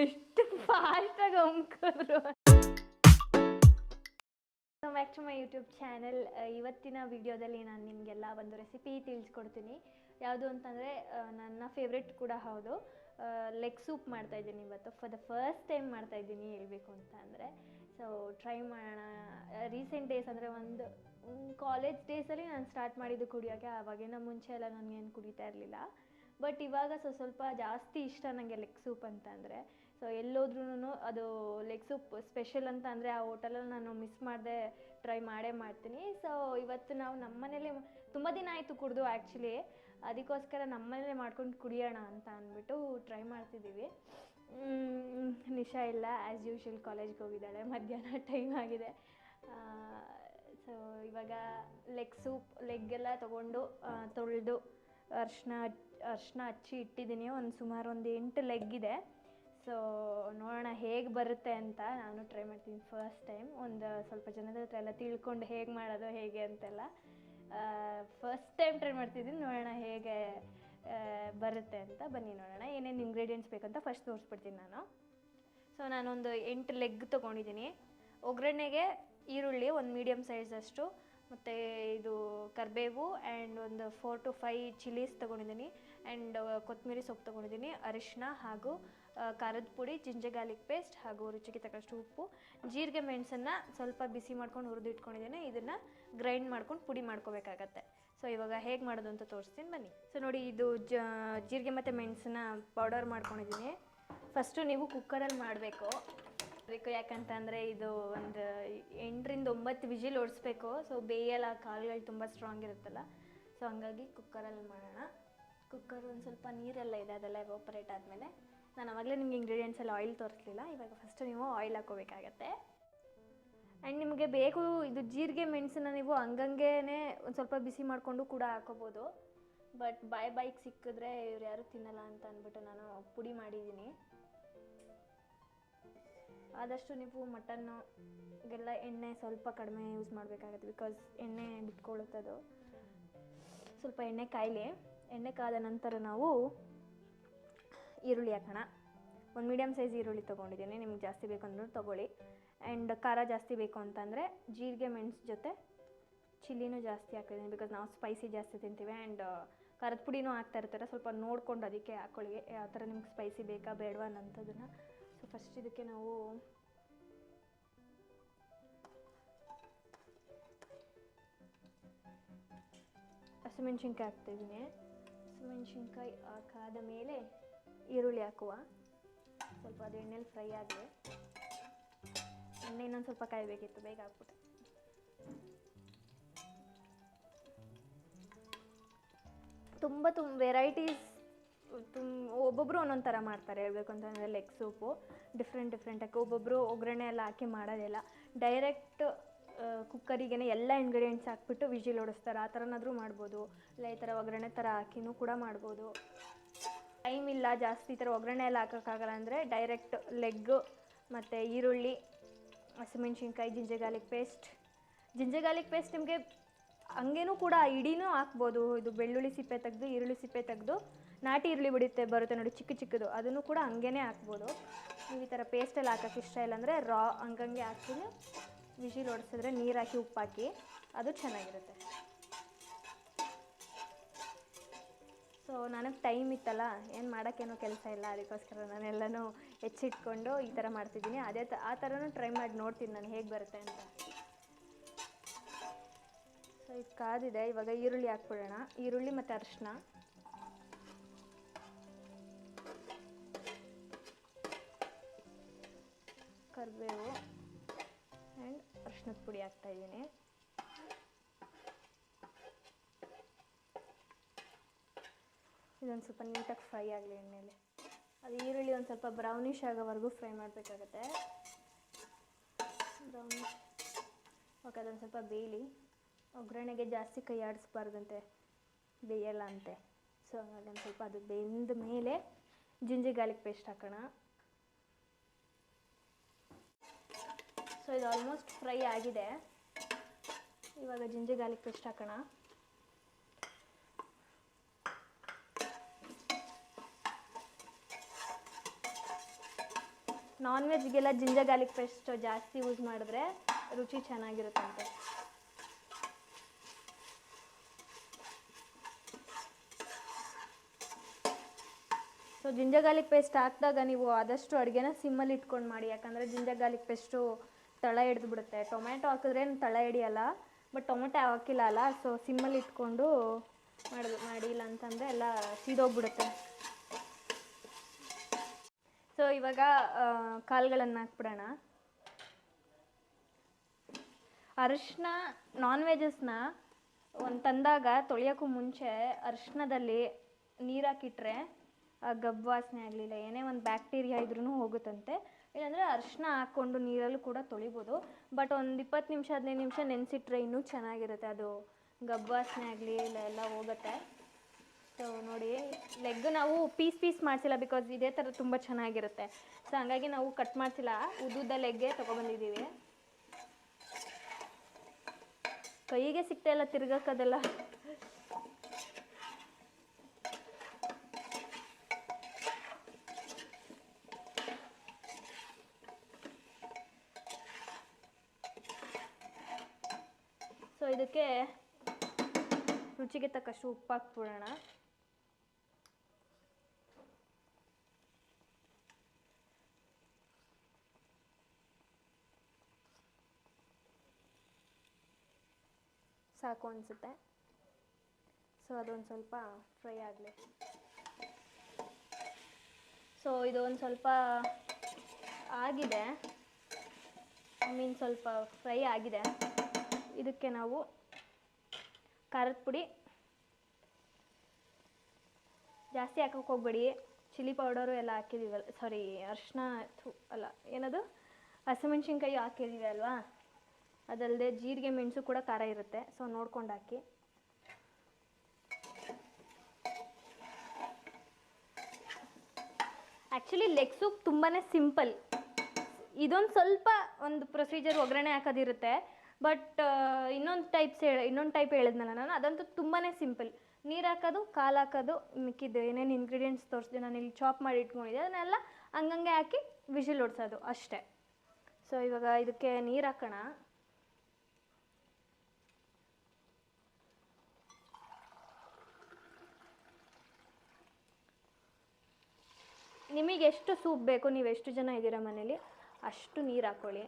ಎಷ್ಟು ಫಾಸ್ಟಾಗಿ ಅಮ್ಕರು back to my YouTube channel ಇವತ್ತಿನ ವಿಡಿಯೋದಲ್ಲಿ ನಾನು ನಿಮಗೆಲ್ಲ ಒಂದು ರೆಸಿಪಿ ತಿಳಿಸ್ಕೊಡ್ತೀನಿ. ಯಾವುದು ಅಂತಂದರೆ ನನ್ನ ಫೇವ್ರೆಟ್ ಕೂಡ ಹೌದು. ಲೆಗ್ ಸೂಪ್ ಮಾಡ್ತಾಯಿದ್ದೀನಿ ಇವತ್ತು. ಫಾರ್ ದ ಫಸ್ಟ್ ಟೈಮ್ ಮಾಡ್ತಾಯಿದ್ದೀನಿ ಹೇಳಬೇಕು ಅಂತ ಅಂದರೆ. ಸೊ ಟ್ರೈ ಮಾಡೋಣ. ರೀಸೆಂಟ್ ಡೇಸ್ ಅಂದರೆ ಒಂದು ಕಾಲೇಜ್ ಡೇಸಲ್ಲಿ ನಾನು ಸ್ಟಾರ್ಟ್ ಮಾಡಿದ್ದು ಕುಡಿಯೋಕ್ಕೆ ಆವಾಗಿನ ಮುಂಚೆ ಎಲ್ಲ ನನಗೇನು ಕುಡಿತಾ ಇರಲಿಲ್ಲ. ಬಟ್ ಇವಾಗ ಸೊ ಸ್ವಲ್ಪ ಜಾಸ್ತಿ ಇಷ್ಟ ನನಗೆ ಲೆಗ್ ಸೂಪ್ ಅಂತಂದರೆ ಸೊ ಎಲ್ಲೋದ್ರೂ ಅದು ಲೆಗ್ ಸೂಪ್ ಸ್ಪೆಷಲ್ ಅಂತ ಅಂದರೆ ಆ ಹೋಟೆಲಲ್ಲಿ ನಾನು ಮಿಸ್ ಮಾಡದೆ ಟ್ರೈ ಮಾಡೇ ಮಾಡ್ತೀನಿ. ಸೊ ಇವತ್ತು ನಾವು ನಮ್ಮನೇಲಿ ತುಂಬ ದಿನ ಆಯಿತು ಕುಡಿದು ಆ್ಯಕ್ಚುಲಿ ಅದಕ್ಕೋಸ್ಕರ ನಮ್ಮನೇಲೆ ಮಾಡ್ಕೊಂಡು ಕುಡಿಯೋಣ ಅಂತ ಅಂದ್ಬಿಟ್ಟು ಟ್ರೈ ಮಾಡ್ತಿದ್ದೀವಿ. ನಿಶಾ ಇಲ್ಲ ಆ್ಯಸ್ ಯೂಶುವಲ್ ಕಾಲೇಜ್ಗೆ ಹೋಗಿದ್ದಾಳೆ, ಮಧ್ಯಾಹ್ನ ಟೈಮ್ ಆಗಿದೆ. ಸೊ ಇವಾಗ ಲೆಗ್ ಸೂಪ್ ಲೆಗ್ ಎಲ್ಲ ತೊಗೊಂಡು ತೊಳೆದು ಅರ್ಶಿನ ಅರ್ಶಿನ ಹಚ್ಚಿ ಇಟ್ಟಿದ್ದೀನಿ. ಒಂದು ಸುಮಾರು ಒಂದು ಎಂಟು ಲೆಗ್ ಇದೆ. ಸೊ ನೋಡೋಣ ಹೇಗೆ ಬರುತ್ತೆ ಅಂತ ನಾನು ಟ್ರೈ ಮಾಡ್ತೀನಿ ಫಸ್ಟ್ ಟೈಮ್ ಒಂದು ಸ್ವಲ್ಪ ಜನದ ಹತ್ರ ಎಲ್ಲ ತಿಳ್ಕೊಂಡು ಹೇಗೆ ಮಾಡೋದು, ಹೇಗೆ ಅಂತೆಲ್ಲ. ಫಸ್ಟ್ ಟೈಮ್ ಟ್ರೈ ಮಾಡ್ತಿದ್ದೀನಿ. ನೋಡೋಣ ಹೇಗೆ ಬರುತ್ತೆ ಅಂತ. ಬನ್ನಿ ನೋಡೋಣ. ಏನೇನು ಇಂಗ್ರೀಡಿಯೆಂಟ್ಸ್ ಬೇಕಂತ ಫಸ್ಟ್ ತೋರಿಸ್ಬಿಡ್ತೀನಿ ನಾನು. ಸೊ ನಾನೊಂದು ಎಂಟು ಲೆಗ್ ತೊಗೊಂಡಿದ್ದೀನಿ. ಒಗ್ಗರಣೆಗೆ ಈರುಳ್ಳಿ ಒಂದು ಮೀಡಿಯಮ್ ಅಷ್ಟು, ಮತ್ತು ಇದು ಕರಿಬೇವು ಆ್ಯಂಡ್ ಒಂದು ಫೋರ್ ಟು ಫೈ ಚಿಲ್ಲೀಸ್ ತೊಗೊಂಡಿದ್ದೀನಿ ಆ್ಯಂಡ್ ಕೊತ್ತಂಬರಿ ಸೊಪ್ಪು ತೊಗೊಂಡಿದ್ದೀನಿ ಅರಿಶಿನ ಹಾಗೂ ಖಾರದ ಪುಡಿ ಜಿಂಜರ್ ಗಾರ್ಲಿಕ್ ಪೇಸ್ಟ್ ಹಾಗೂ ರುಚಿಗೆ ತಕ್ಕಷ್ಟು ಉಪ್ಪು. ಜೀರಿಗೆ ಮೆಣಸನ್ನು ಸ್ವಲ್ಪ ಬಿಸಿ ಮಾಡ್ಕೊಂಡು ಹುರಿದು ಇಟ್ಕೊಂಡಿದ್ದೀನಿ. ಇದನ್ನು ಗ್ರೈಂಡ್ ಮಾಡ್ಕೊಂಡು ಪುಡಿ ಮಾಡ್ಕೋಬೇಕಾಗತ್ತೆ. ಸೊ ಇವಾಗ ಹೇಗೆ ಮಾಡೋದು ಅಂತ ತೋರಿಸ್ತೀನಿ. ಬನ್ನಿ. ಸೊ ನೋಡಿ ಇದು ಜೀರಿಗೆ ಮತ್ತು ಮೆಣಸನ್ನ ಪೌಡರ್ ಮಾಡ್ಕೊಂಡಿದ್ದೀನಿ. ಫಸ್ಟು ನೀವು ಕುಕ್ಕರಲ್ಲಿ ಮಾಡಬೇಕು. ಬೇಕು ಯಾಕಂತ ಅಂದರೆ ಇದು ಒಂದು ಎಂಟರಿಂದ ಒಂಬತ್ತು ವಿಜಿಲ್ ಓಡಿಸ್ಬೇಕು. ಸೊ ಬೇಯಲ್ಲ ಕಾಳುಗಳು ತುಂಬ ಸ್ಟ್ರಾಂಗ್ ಇರುತ್ತಲ್ಲ. ಸೊ ಹಂಗಾಗಿ ಕುಕ್ಕರಲ್ಲಿ ಮಾಡೋಣ. ಕುಕ್ಕರ್ ಒಂದು ಸ್ವಲ್ಪ ನೀರೆಲ್ಲ ಇದೆ, ಅದೆಲ್ಲ ಎವಾಪರೇಟ್ ಆದಮೇಲೆ. ನಾನು ಆವಾಗಲೇ ನಿಮ್ಗೆ ಇಂಗ್ರೀಡಿಯೆಂಟ್ಸ್ ಎಲ್ಲ ಆಯಿಲ್ ತೋರಿಸ್ಲಿಲ್ಲ. ಇವಾಗ ಫಸ್ಟ್ ನೀವು ಆಯಿಲ್ ಹಾಕೋಬೇಕಾಗತ್ತೆ ಆ್ಯಂಡ್ ನಿಮಗೆ ಬೇಕು ಇದು ಜೀರಿಗೆ, ಮೆಣಸನ್ನ ನೀವು ಹಂಗಂಗೆ ಒಂದು ಸ್ವಲ್ಪ ಬಿಸಿ ಮಾಡಿಕೊಂಡು ಕೂಡ ಹಾಕೋಬೋದು ಬಟ್ ಬಾಯ್ ಬಾಯ್ಗೆ ಸಿಕ್ಕಿದ್ರೆ ಇವ್ರು ಯಾರು ತಿನ್ನಲ್ಲ ಅಂತ ಅಂದ್ಬಿಟ್ಟು ನಾನು ಪುಡಿ ಮಾಡಿದ್ದೀನಿ. ಆದಷ್ಟು ನೀವು ಮಟನ್ನು ಗೆಲ್ಲ ಎಣ್ಣೆ ಸ್ವಲ್ಪ ಕಡಿಮೆ ಯೂಸ್ ಮಾಡಬೇಕಾಗತ್ತೆ ಬಿಕಾಸ್ ಎಣ್ಣೆ ಬಿಟ್ಕೊಳ್ಳುತ್ತದು ಸ್ವಲ್ಪ ಎಣ್ಣೆ ಕಾಯಿಲೆ. ಎಣ್ಣೆ ಕಾದ ನಂತರ ನಾವು ಈರುಳ್ಳಿ ಹಾಕೋಣ. ಒಂದು ಮೀಡಿಯಮ್ ಸೈಜ್ ಈರುಳ್ಳಿ ತೊಗೊಂಡಿದ್ದೀನಿ. ನಿಮ್ಗೆ ಜಾಸ್ತಿ ಬೇಕು ಅಂದ್ರೂ ತೊಗೊಳ್ಳಿ. ಆ್ಯಂಡ್ ಖಾರ ಜಾಸ್ತಿ ಬೇಕು ಅಂತಂದರೆ ಜೀರಿಗೆ, ಮೆಣಸು ಜೊತೆ ಚಿಲ್ಲಿನೂ ಜಾಸ್ತಿ ಹಾಕಿದ್ದೀನಿ ಬಿಕಾಸ್ ನಾವು ಸ್ಪೈಸಿ ಜಾಸ್ತಿ ತಿಂತೀವಿ ಆ್ಯಂಡ್ ಖಾರದ ಪುಡಿನೂ ಹಾಕ್ತಾ ಇರ್ತಾರೆ. ಸ್ವಲ್ಪ ನೋಡ್ಕೊಂಡು ಅದಕ್ಕೆ ಹಾಕೊಳ್ಳಿ. ಯಾವ ಥರ ನಿಮ್ಗೆ ಸ್ಪೈಸಿ ಬೇಕಾ ಬೇಡವಾ ಅನ್ನೋಂಥದ್ದನ್ನು ಫಸ್ಟ್ ಇದಕ್ಕೆ ನಾವು ಹಸಿಮೆಣ್ಸಿನ್ಕಾಯಿ ಹಾಕ್ತಿದ್ದೀನಿ ಹಸಿಮೆಣ್ಸಿನ್ಕಾಯಿ ಹಾಕಾದ ಮೇಲೆ ಈರುಳ್ಳಿ ಹಾಕುವ. ಸ್ವಲ್ಪ ಅದು ಎಣ್ಣೆಲಿ ಫ್ರೈ ಆಗಲಿ ಎಣ್ಣೆ ಇನ್ನೊಂದು ಸ್ವಲ್ಪ ಕಾಯಬೇಕಿತ್ತು, ಬೇಗ ಹಾಕ್ಬಿಟ್ಟು. ತುಂಬ ತುಂಬ ವೆರೈಟೀಸ್ ತುಮ್ ಒಬ್ಬೊಬ್ಬರು ಒಂದೊಂದು ಥರ ಮಾಡ್ತಾರೆ. ಹೇಳ್ಬೇಕು ಅಂತಂದರೆ ಲೆಗ್ ಸೂಪು ಡಿಫ್ರೆಂಟ್ ಡಿಫ್ರೆಂಟಾಗಿ ಒಬ್ಬೊಬ್ಬರು ಒಗ್ಗರಣೆ ಎಲ್ಲ ಹಾಕಿ ಮಾಡೋದಿಲ್ಲ. ಡೈರೆಕ್ಟ್ ಕುಕ್ಕರಿಗೇ ಎಲ್ಲ ಇಂಗ್ರೀಡಿಯೆಂಟ್ಸ್ ಹಾಕ್ಬಿಟ್ಟು ವಿಜಿಲ್ ಓಡಿಸ್ತಾರೆ. ಆ ಥರನಾದರೂ ಮಾಡ್ಬೋದು. ಇಲ್ಲ ಈ ಥರ ಒಗ್ಗರಣೆ ಥರ ಹಾಕಿನೂ ಕೂಡ ಮಾಡ್ಬೋದು. ಟೈಮ್ ಇಲ್ಲ ಜಾಸ್ತಿ ಈ ಥರ ಒಗ್ಗರಣೆ ಎಲ್ಲ ಹಾಕೋಕ್ಕಾಗಲ್ಲ ಅಂದರೆ ಡೈರೆಕ್ಟ್ ಲೆಗ್ಗು ಮತ್ತು ಈರುಳ್ಳಿ, ಹಸಿಮೆಣ್ಸಿನ್ಕಾಯಿ, ginger garlic paste ginger garlic paste ನಿಮಗೆ ಹಂಗೇನೂ ಕೂಡ ಇಡೀನೂ ಹಾಕ್ಬೋದು. ಇದು ಬೆಳ್ಳುಳ್ಳಿ ಸಿಪ್ಪೆ ತೆಗೆದು, ಈರುಳ್ಳಿ ಸಿಪ್ಪೆ ತೆಗೆದು ನಾಟಿ ಈರುಳ್ಳಿ ಬಿಡುತ್ತೆ, ಬರುತ್ತೆ ನೋಡಿ, ಚಿಕ್ಕ ಚಿಕ್ಕದು. ಅದನ್ನು ಕೂಡ ಹಂಗೇ ಹಾಕ್ಬೋದು. ನೀವು ಈ ಥರ ಪೇಸ್ಟಲ್ಲಿ ಹಾಕೋಕೆ ಇಷ್ಟ ಇಲ್ಲ ಅಂದರೆ ರಾ ಹಂಗಂಗೆ ಹಾಕ್ತೀನಿ. ವಿಜಿಲ್ ಹೊಡೆಸಿದ್ರೆ ನೀರು ಹಾಕಿ ಉಪ್ಪು ಹಾಕಿ, ಅದು ಚೆನ್ನಾಗಿರುತ್ತೆ. ಸೊ ನನಗೆ ಟೈಮ್ ಇತ್ತಲ್ಲ, ಏನು ಮಾಡೋಕ್ಕೇನೋ ಕೆಲಸ ಇಲ್ಲ, ಅದಕ್ಕೋಸ್ಕರ ನಾನೆಲ್ಲನೂ ಹೆಚ್ಚಿಟ್ಕೊಂಡು ಈ ಥರ ಮಾಡ್ತಿದ್ದೀನಿ. ಅದೇ ತ, ಆ ಥರನೂ ಟ್ರೈ ಮಾಡಿ ನೋಡ್ತೀನಿ ನಾನು ಹೇಗೆ ಬರುತ್ತೆ ಅಂತ. ಸೊ ಇದು ಕಾದಿದೆ. ಇವಾಗ ಈರುಳ್ಳಿ ಹಾಕ್ಬಿಡೋಣ. ಈರುಳ್ಳಿ ಮತ್ತು ಅರಿಶಿನ ಕರಿಬೇವು ಆ್ಯಂಡ್ ಅರ್ಶಿನದ ಪುಡಿ ಹಾಕ್ತಾಯಿದ್ದೀನಿ ಇದೊಂದು ಸ್ವಲ್ಪ ನೀಟಾಗಿ ಫ್ರೈ ಆಗಲಿ ಎಣ್ಣೆಯಲ್ಲಿ ಅದು ಈರುಳ್ಳಿ ಒಂದು ಸ್ವಲ್ಪ ಬ್ರೌನಿಷ್ ಆಗೋವರೆಗೂ ಫ್ರೈ ಮಾಡಬೇಕಾಗತ್ತೆ. ಬ್ರೌನಿಷ್ ಓಕೆ, ಅದೊಂದು ಸ್ವಲ್ಪ ಬೇಯಲಿ. ಒಗ್ಗರಣೆಗೆ ಜಾಸ್ತಿ ಕೈ ಆಡಿಸ್ಬಾರ್ದಂತೆ ಬೇಯಲ್ಲ ಅಂತೆ. ಸೊ, ಹಾಗಾಗಿ ಒಂದು ಸ್ವಲ್ಪ ಅದು ಬೆಂದ ಮೇಲೆ ಜಿಂಜಿ ಗಾರ್ಲಿಕ್ ಪೇಸ್ಟ್ ಹಾಕೋಣ. ಸೊ ಇದು ಆಲ್ಮೋಸ್ಟ್ ಫ್ರೈ ಆಗಿದೆ. ಇವಾಗ ಜಿಂಜಿ ಗಾರ್ಲಿಕ್ ಪೇಸ್ಟ್ ಹಾಕೋಣ. ನಾನ್ ವೆಜ್ಗೆಲ್ಲ ಜಿಂಜರ್ ಗಾರ್ಲಿಕ್ ಪೇಸ್ಟ್ ಜಾಸ್ತಿ ಯೂಸ್ ಮಾಡಿದ್ರೆ ರುಚಿ ಚೆನ್ನಾಗಿರುತ್ತಂತೆ. ಸೊ ಜಿಂಜರ್ ಗಾರ್ಲಿಕ್ ಪೇಸ್ಟ್ ಹಾಕಿದಾಗ ನೀವು ಆದಷ್ಟು ಅಡುಗೆನ ಸಿಮ್ಮಲ್ಲಿ ಇಟ್ಕೊಂಡು ಮಾಡಿ. ಯಾಕಂದರೆ ಜಿಂಜರ್ ಗಾರ್ಲಿಕ್ ಪೇಸ್ಟು ತಳ ಹಿಡ್ದು ಬಿಡುತ್ತೆ ಟೊಮೆಟೊ ಹಾಕಿದ್ರೆ ತಳ ಹಿಡಿಯಲ್ಲ ಬಟ್ ಟೊಮೆಟೊ ಹಾಕಿಲ್ಲ ಅಲ್ಲ ಸೊ ಸಿಮ್ಮಲ್ಲಿ ಇಟ್ಕೊಂಡು ಮಾಡಿ, ಮಾಡಿಲ್ಲ ಅಂತಂದರೆ ಎಲ್ಲ ಸೀದೋಗ್ಬಿಡುತ್ತೆ. ಸೊ ಇವಾಗ ಕಾಳುಗಳನ್ನು ಹಾಕ್ಬಿಡೋಣ. ಅರಿಶಿನ ನಾನ್ ವೆಜಸ್ನ ಒಂದು ತಂದಾಗ ತೊಳೆಯೋಕ್ಕೂ ಮುಂಚೆ ಅರಿಶಿನದಲ್ಲಿ ನೀರು ಹಾಕಿಟ್ರೆ ಗಬ್ಬು ವಾಸನೆ ಆಗಲಿಲ್ಲ. ಏನೇ ಒಂದು ಬ್ಯಾಕ್ಟೀರಿಯಾ ಇದ್ರೂ ಹೋಗುತ್ತಂತೆ. ಇಲ್ಲಾಂದರೆ ಅರಿಶಿನ ಹಾಕ್ಕೊಂಡು ನೀರಲ್ಲೂ ಕೂಡ ತೊಳಿಬೋದು. ಬಟ್ ಒಂದು ಇಪ್ಪತ್ತು ನಿಮಿಷ, ಹದಿನೈದು ನಿಮಿಷ ನೆನೆಸಿಟ್ರೆ ಇನ್ನೂ ಚೆನ್ನಾಗಿರುತ್ತೆ. ಅದು ಗಬ್ಬಾಸ್ನೆ ಆಗಲಿ ಇಲ್ಲ ಎಲ್ಲ ಹೋಗುತ್ತೆ. ಸೊ ನೋಡಿ ಲೆಗ್ ನಾವು ಪೀಸ್ ಪೀಸ್ ಮಾಡಿಸಿಲ್ಲ ಬಿಕಾಸ್ ಇದೇ ಥರ ತುಂಬ ಚೆನ್ನಾಗಿರುತ್ತೆ. ಸೊ ಹಂಗಾಗಿ ನಾವು ಕಟ್ ಮಾಡ್ಸಿಲ್ಲ. ಉದ್ದುದ್ದ ಲೆಗ್ಗೆ ತೊಗೊಬಂದಿದ್ದೀವಿ. ಕೈಗೆ ಸಿಗ್ತಾ ಇಲ್ಲ ತಿರ್ಗಕ್ಕದೆಲ್ಲ ಸೊ ಇದಕ್ಕೆ ರುಚಿಗೆ ತಕ್ಕಷ್ಟು ಉಪ್ಪು ಹಾಕ್ಬಿಡೋಣ ಸಾಕು ಅನಿಸುತ್ತೆ. ಸೊ, ಅದೊಂದು ಸ್ವಲ್ಪ ಫ್ರೈ ಆಗಲಿ. ಸೊ ಇದು ಒಂದು ಸ್ವಲ್ಪ ಆಗಿದೆ. ಐ ಮೀನ್ ಸ್ವಲ್ಪ ಫ್ರೈ ಆಗಿದೆ. ಇದಕ್ಕೆ ನಾವು ಖಾರದ ಪುಡಿ, ಜಾಸ್ತಿ ಹಾಕೋಕೆ ಹೋಗ್ಬೇಡಿ. ಚಿಲ್ಲಿ ಪೌಡರು ಎಲ್ಲ ಹಾಕಿದ್ದೀವಲ್ಲ ಸಾರಿ ಅರಿಶಿನ ಅಲ್ಲ, ಏನದು? ಹಸಿಮೆಣ್ಸಿನ್ಕಾಯಿ ಹಾಕಿದ್ದೀವಿ ಅಲ್ವಾ? ಅದಲ್ಲದೆ ಜೀರಿಗೆ ಮೆಣಸು ಕೂಡ ಖಾರ ಇರುತ್ತೆ ಸೊ ನೋಡ್ಕೊಂಡು ಹಾಕಿ. ಆ್ಯಕ್ಚುಲಿ ಲೆಗ್ ಸೂಪ್ ತುಂಬಾ ಸಿಂಪಲ್ ಇದೊಂದು ಸ್ವಲ್ಪ ಒಂದು ಪ್ರೊಸೀಜರ್ ಒಗ್ಗರಣೆ ಹಾಕೋದಿರುತ್ತೆ. ಬಟ್ ಇನ್ನೊಂದು ಟೈಪ್ಸ್ ಹೇಳಿ, ಇನ್ನೊಂದು ಟೈಪ್ ಹೇಳಿದ್ನಲ್ಲ ನಾನು, ಅದಂತೂ ತುಂಬಾ ಸಿಂಪಲ್ ನೀರು ಹಾಕೋದು, ಕಾಲು ಹಾಕೋದು, ಮಿಕ್ಕಿದ್ದು, ಏನೇನು ಇಂಗ್ರೀಡಿಯೆಂಟ್ಸ್ ತೋರಿಸಿದೆ ನಾನು ಇಲ್ಲಿ ಚಾಪ್ ಮಾಡಿ ಇಟ್ಕೊಂಡಿದ್ದೆ, ಅದನ್ನೆಲ್ಲ ಹಂಗಂಗೆ ಹಾಕಿ ವಿಷಿಲ್ ಹೊಡ್ಸೋದು ಅಷ್ಟೇ. ಸೊ ಇವಾಗ ಇದಕ್ಕೆ ನೀರು ಹಾಕೋಣ. ನಿಮಗೆ ಎಷ್ಟು ಸೂಪ್ ಬೇಕು ನೀವು ಎಷ್ಟು ಜನ ಇದ್ದೀರಾ ಮನೇಲಿ, ಅಷ್ಟು ನೀರು ಹಾಕ್ಕೊಳ್ಳಿ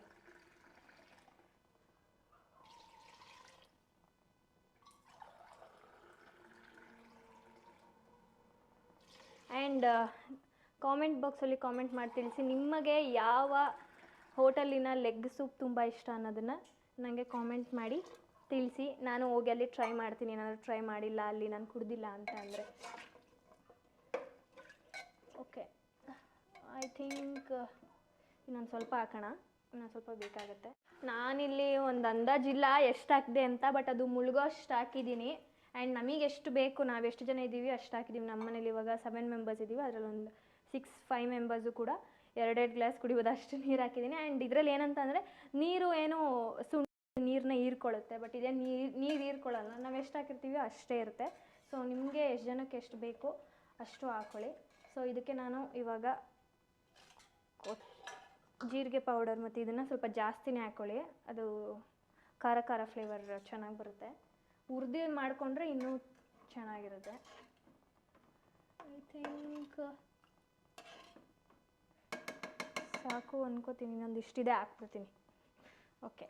ಆ್ಯಂಡ್ ಕಾಮೆಂಟ್ ಬಾಕ್ಸಲ್ಲಿ ಕಾಮೆಂಟ್ ಮಾಡಿ ತಿಳಿಸಿ, ನಿಮಗೆ ಯಾವ ಹೋಟೆಲಿನ ಲೆಗ್ ಸೂಪ್ ತುಂಬ ಇಷ್ಟ ಅನ್ನೋದನ್ನು ನನಗೆ ಕಾಮೆಂಟ್ ಮಾಡಿ ತಿಳಿಸಿ. ನಾನು ಹೋಗಿ ಅಲ್ಲಿ ಟ್ರೈ ಮಾಡ್ತೀನಿ, ಏನಾದರೂ ಟ್ರೈ ಮಾಡಿಲ್ಲ, ಅಲ್ಲಿ ನಾನು ಕುಡ್ದಿಲ್ಲ ಅಂತ ಅಂದರೆ. ಓಕೆ ಐ ಥಿಂಕ್ ಇನ್ನೊಂದು ಸ್ವಲ್ಪ ಹಾಕೋಣ. ಇನ್ನೊಂದು ಸ್ವಲ್ಪ ಬೇಕಾಗುತ್ತೆ. ನಾನಿಲ್ಲಿ ಒಂದು ಅಂದಾಜಿಲ್ಲ ಎಷ್ಟು ಹಾಕಿದೆ ಅಂತ ಬಟ್ ಅದು ಮುಳುಗೋ ಅಷ್ಟು ಹಾಕಿದ್ದೀನಿ. ಆ್ಯಂಡ್ ನಮಗೆ ಎಷ್ಟು ಬೇಕು, ನಾವು ಎಷ್ಟು ಜನ ಇದ್ದೀವಿ ಅಷ್ಟು ಹಾಕಿದ್ದೀವಿ ನಮ್ಮ ಮನೇಲಿ ಇವಾಗ ಸೆವೆನ್ ಮೆಂಬರ್ಸ್ ಇದ್ದೀವಿ ಅದರಲ್ಲಿ ಒಂದು ಸಿಕ್ಸ್ ಫೈವ್ ಮೆಂಬರ್ಸು ಕೂಡ ಎರಡೆರಡು ಗ್ಲಾಸ್ ಕುಡಿಬೋದು ಅಷ್ಟು ನೀರು ಹಾಕಿದ್ದೀನಿ ಆ್ಯಂಡ್ ಇದರಲ್ಲಿ ಏನಂತ ಅಂದರೆ ನೀರು ಏನು ಸುಣ್ಣ ನೀರನ್ನ ಹೀರ್ಕೊಳ್ಳುತ್ತೆ. ಬಟ್ ಇದೇ ನೀರು ನೀರು ಹೀರ್ಕೊಳ್ಳಲ್ಲ. ನಾವು ಎಷ್ಟು ಹಾಕಿರ್ತೀವಿ ಅಷ್ಟೇ ಇರುತ್ತೆ. ಸೊ ನಿಮಗೆ ಎಷ್ಟು ಜನಕ್ಕೆ ಎಷ್ಟು ಬೇಕು ಅಷ್ಟು ಹಾಕ್ಕೊಳ್ಳಿ ಸೊ ಇದಕ್ಕೆ ನಾನು ಇವಾಗ ಜೀರಿಗೆ ಪೌಡರ್ ಮತ್ತು ಇದನ್ನು ಸ್ವಲ್ಪ ಜಾಸ್ತಿನೇ ಹಾಕೊಳ್ಳಿ. ಅದು ಖಾರ ಖಾರ ಫ್ಲೇವರ್ ಚೆನ್ನಾಗಿ ಬರುತ್ತೆ. ಹುರಿದು ಮಾಡಿಕೊಂಡ್ರೆ ಇನ್ನೂ ಚೆನ್ನಾಗಿರುತ್ತೆ. ಐ ಥಿಂಕ್ ಸಾಕು ಅನ್ಕೋತೀನಿ, ಇನ್ನೊಂದು ಇಷ್ಟಿದೆ ಹಾಕ್ಬಿಡ್ತೀನಿ. ಓಕೆ